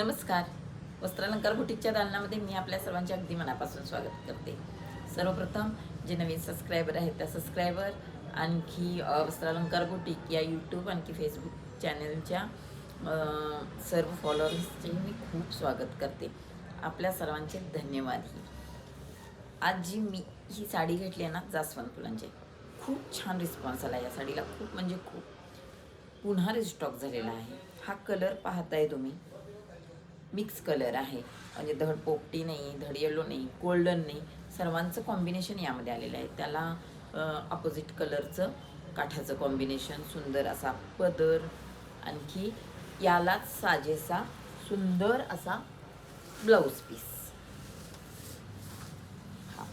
नमस्कार. वस्त्रालंकार बुटीकच्या दालनामध्ये मी आपल्या सर्वांचे अगदी मनापासून स्वागत करते. सर्वप्रथम जे नवीन सबस्क्रायबर आहेत त्या सबस्क्रायबर आणखी वस्त्रालंकार बुटीक या यूट्यूब आणखी फेसबुक चॅनलच्या सर्व फॉलोअर्सचे मी खूप स्वागत करते. आपल्या सर्वांचे धन्यवादही आज जी मी ही साडी घेतली आहे ना जास्वंत फुलांची. खूप छान रिस्पॉन्स आला या साडीला. खूप म्हणजे खूप. पुन्हा रिस्टॉक झालेला आहे. हा कलर पाहताय तुम्ही. मिक्स कलर आहे. म्हणजे धड पोपटी नाही धड येलो नाही गोल्डन नाही. सर्वांचं कॉम्बिनेशन यामध्ये आलेलं आहे. त्याला अपोजिट कलरचं काठाचं कॉम्बिनेशन सुंदर असा पदर आणखी यालाच साजेसा सुंदर असा ब्लाऊज पीस हा.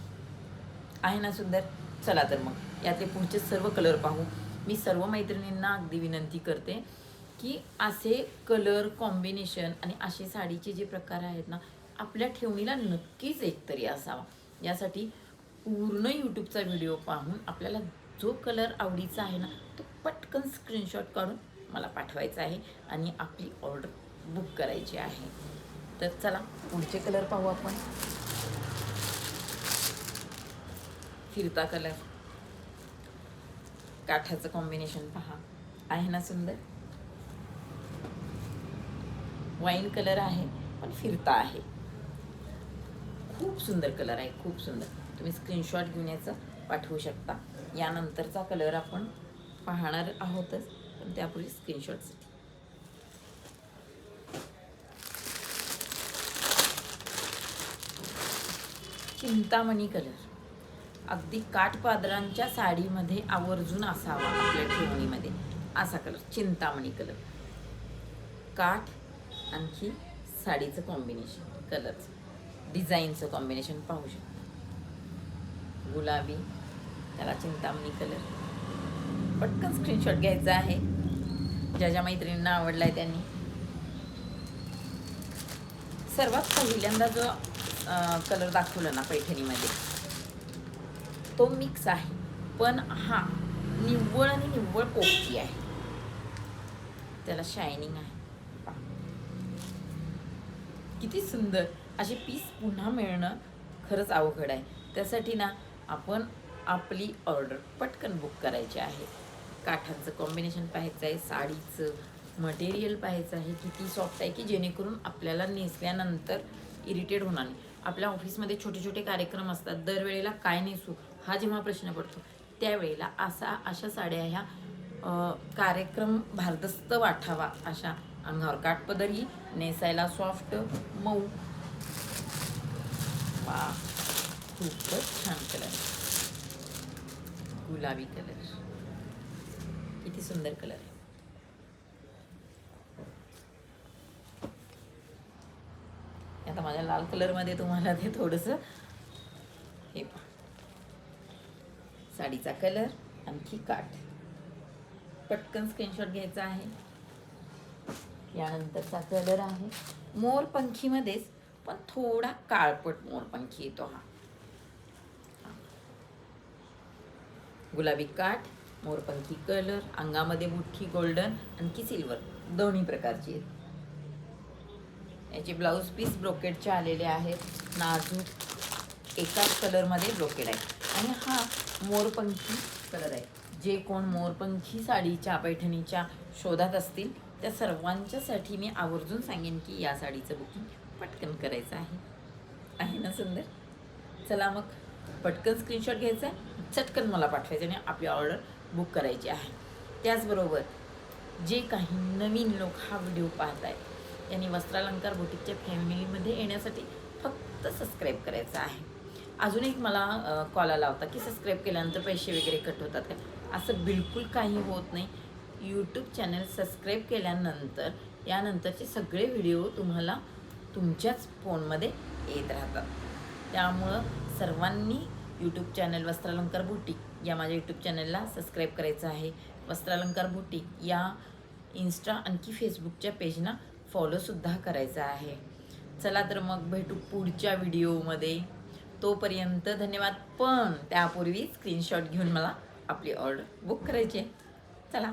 आहे ना सुंदर? चला तर मग. यातले पुढचे सर्व कलर पाहू. मी सर्व मैत्रिणींना अगदी विनंती करते की असे कलर कॉम्बिनेशन आणि असे साडीचे जे प्रकार आहेत ना आपल्या ठेवणीला नक्कीच एकतरी असावा. यासाठी पूर्ण यूट्यूबचा व्हिडिओ पाहून आपल्याला जो कलर आवडीचा आहे ना तो पटकन स्क्रीनशॉट काढून मला पाठवायचा आहे आणि आपली ऑर्डर बुक करायची आहे. तर चला पुढचे कलर पाहू आपण. फिरता कलर काठाचं कॉम्बिनेशन पहा. आहे ना सुंदर? वाईन कलर आहे पण फिरता आहे. खूप सुंदर कलर आहे खूप सुंदर. तुम्ही स्क्रीनशॉट घेऊन याचं पाठवू शकता. यानंतरचा कलर आपण पाहणार आहोतच पण त्यापूर्वी स्क्रीनशॉटसाठी चिंतामणी कलर अगदी काठपादरांच्या साडीमध्ये आवर्जून असावा आपल्या ठेवणीमध्ये. असा कलर चिंतामणी कलर काठ आणखी साडीचं कॉम्बिनेशन कलरचं डिझाईनचं कॉम्बिनेशन पाहू शकता. गुलाबी त्याला चिंतामणी कलर पटकन स्क्रीनशॉट घ्यायचा आहे. ज्या ज्या मैत्रिणींना आवडला आहे त्यांनी. सर्वात पहिल्यांदा जो कलर दाखवला ना पैठणीमध्ये तो मिक्स आहे. पण हा निव्वळ आणि निव्वळ पोपटी आहे. त्याला शायनिंग आहे. किती सुंदर असे पीस पुन्हा मिळणं खरंच अवघड आहे. त्यासाठी ना आपण आपली ऑर्डर पटकन बुक करायची आहे. काठांचं कॉम्बिनेशन पाहायचं आहे साडीचं मटेरियल पाहायचं आहे किती सॉफ्ट आहे की जेणेकरून आपल्याला नेसल्यानंतर इरिटेट होणार नाही. आपल्या ऑफिसमध्ये छोटे छोटे कार्यक्रम असतात दरवेळेला काय नेसू हा जेव्हा प्रश्न पडतो त्यावेळेला असा अशा साड्या ह्या कार्यक्रम भारदस्त वाटावा अशा अंगावर काठपदरी नेसायला सॉफ्ट मऊ. वा खूपच छान कलर गुलाबी कलर किती सुंदर कलर आहे. आता माझ्या लाल कलरमध्ये तुम्हाला ते थोडंसं हे पहा. साडीचा कलर आणखी काठ. पटकन स्क्रीनशॉट घ्यायचा आहे. यानंतरचा कलर आहे. मोरपंखीमध्येच पण थोडा काळपट मोरपंखी येतो हा. गुलाबी काठ मोरपंखी कलर अंगामध्ये मुठ्ठी गोल्डन आणखी सिल्वर दोन्ही प्रकारची आहेत. याचे ब्लाऊज पीस ब्रोकेडचे आलेले आहेत. नाजूक एकाच कलरमध्ये ब्रोकेड आहे. आणि हा मोरपंखी कलर आहे. जे कोण मोरपंखी साडीच्या पैठणीच्या शोधात असतील त्या सर्वांच्यासाठी मी आवर्जून सांगेन की या साडीचं बुकिंग पटकन करायचं आहे. आहे ना सुंदर? चला मग पटकन स्क्रीनशॉट घ्यायचा आहे चटकन मला पाठवायचं आणि आपली ऑर्डर बुक करायची आहे. त्याचबरोबर जे काही नवीन लोक हा व्हिडिओ पाहत आहेत त्यांनी वस्त्रालंकार बुटीकच्या फॅमिलीमध्ये येण्यासाठी फक्त सबस्क्राईब करायचं आहे. अजून एक मला कॉल आला होता की सबस्क्राईब केल्यानंतर पैसे वगैरे कट होतात का? असं बिलकुल काही होत नाही. यूट्यूब चॅनल सबस्क्राईब केल्यानंतर यानंतरचे सगळे व्हिडिओ तुम्हाला तुमच्याच फोनमध्ये येत राहतात. त्यामुळं सर्वांनी यूट्यूब चॅनल वस्त्रालंकार बुटीक या माझ्या यूट्यूब चॅनलला सबस्क्राईब करायचं आहे. वस्त्रालंकार बुटीक या इन्स्टा आणखी फेसबुकच्या पेजना फॉलोसुद्धा करायचा आहे. चला तर मग भेटू पुढच्या व्हिडिओमध्ये तोपर्यंत धन्यवाद. पण त्यापूर्वी स्क्रीनशॉट घेऊन मला आपली ऑर्डर बुक करायची आहे. चला.